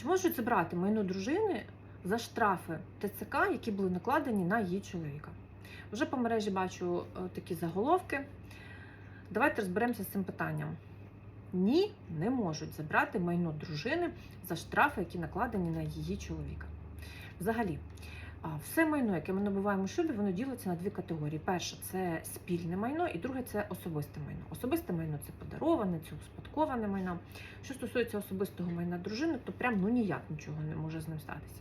Чи можуть забрати майно дружини за штрафи ТЦК, які були накладені на її чоловіка? Вже по мережі бачу е, такі заголовки. Давайте розберемося з цим питанням. Ні, не можуть забрати майно дружини за штрафи, які накладені на її чоловіка. Взагалі, все майно, яке ми набуваємо шлюбі, воно ділиться на дві категорії. Перше це спільне майно, і друге це особисте майно. Особисте майно це подароване, це успадковане майно. Що стосується особистого майна дружини, то прям ну ніяк нічого не може з ним статися.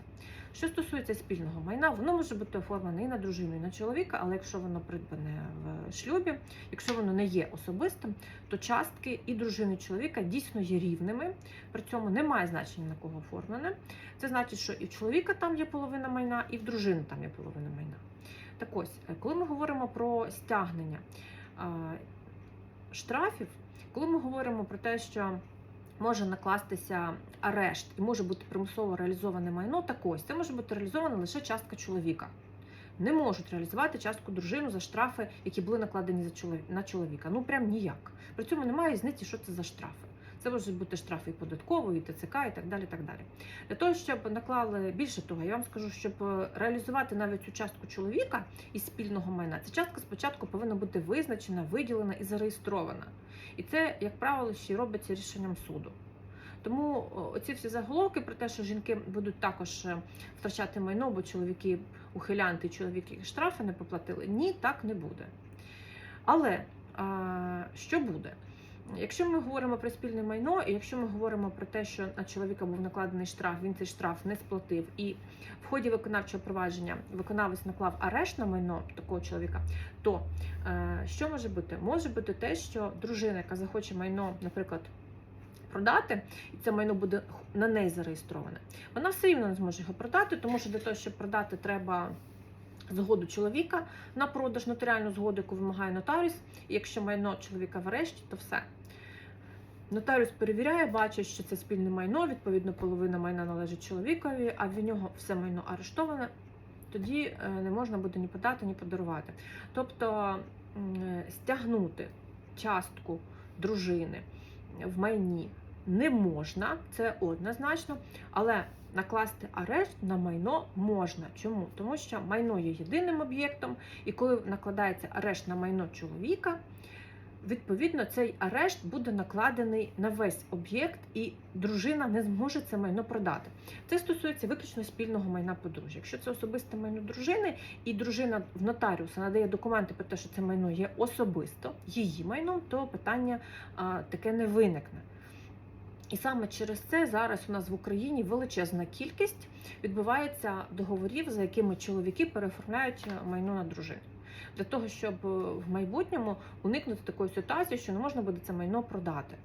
Що стосується спільного майна, воно може бути оформлене і на дружину, і на чоловіка, але якщо воно придбане в шлюбі, якщо воно не є особистим, то частки і дружини і чоловіка дійсно є рівними. При цьому немає значення на кого оформлене. Це значить, що і в чоловіка там є половина майна, і в дружини там є половина майна. Так ось, коли ми говоримо про стягнення штрафів, коли ми говоримо про те, що може накластися арешт і може бути примусово реалізоване майно, так ось це може бути реалізована лише частка чоловіка. Не можуть реалізувати частку дружину за штрафи, які були накладені на чоловіка. Ну прям ніяк. При цьому немає різниці, що це за штрафи. Це можуть бути штрафи і податкової, і ТЦК, і так далі. так далі. Для того, щоб наклали більше того, я вам скажу, щоб е, реалізувати навіть цю частку чоловіка із спільного майна, ця частка спочатку повинна бути визначена, виділена і зареєстрована. І це, як правило, ще робиться рішенням суду. Тому оці всі заголовки про те, що жінки будуть також е, втрачати майно, бо чоловіки ухилянти, чоловіки штрафи не поплатили. Ні, так не буде. Але а, що буде? Якщо ми говоримо про спільне майно, і якщо ми говоримо про те, що на чоловіка був накладений штраф, він цей штраф не сплатив, і в ході виконавчого провадження виконавець наклав арешт на майно такого чоловіка, то е, що може бути? Може бути те, що дружина, яка захоче майно, наприклад, продати, і це майно буде на неї зареєстроване, вона все рівно не зможе його продати, тому що для того, щоб продати, треба. Згоду чоловіка на продаж нотаріальну згоду, яку вимагає нотаріус. І якщо майно чоловіка в арешті, то все. Нотаріус перевіряє, бачить, що це спільне майно, відповідно, половина майна належить чоловікові, а в нього все майно арештоване, тоді е, не можна буде ні подати, ні подарувати. Тобто е, стягнути частку дружини в майні не можна, це однозначно, але накласти арешт на майно можна. Чому? Тому що майно є єдиним об'єктом, і коли накладається арешт на майно чоловіка, відповідно цей арешт буде накладений на весь об'єкт, і дружина не зможе це майно продати. Це стосується виключно спільного майна подружжя. Якщо це особисте майно дружини, і дружина в нотаріуса надає документи про те, що це майно є особисто її майном, то питання а, таке не виникне. І саме через це зараз у нас в Україні величезна кількість відбувається договорів, за якими чоловіки переоформляють майно на дружину. Для того, щоб е, в майбутньому уникнути такої ситуації, що не можна буде це майно продати.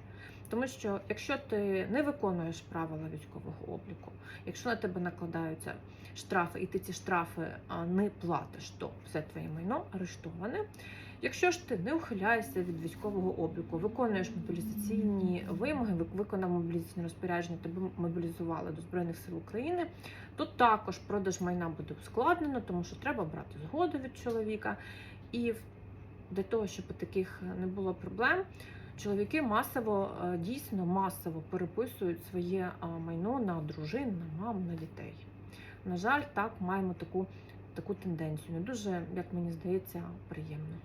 Тому що якщо ти не виконуєш правила військового обліку, якщо на тебе накладаються штрафи, і ти ці штрафи не платиш, то все твоє майно арештоване. Якщо ж ти не ухиляєшся від військового обліку, виконуєш мобілізаційні вимоги, виконав мобілізаційне розпорядження, тебе мобілізували до Збройних сил України, то також продаж майна буде ускладнено, тому що треба брати згоду від чоловіка. І для того, щоб таких не було проблем, чоловіки масово, е, дійсно масово переписують своє майно на дружин, на мам, на дітей. На жаль, так маємо таку, таку тенденцію. Не дуже, як мені здається, приємно.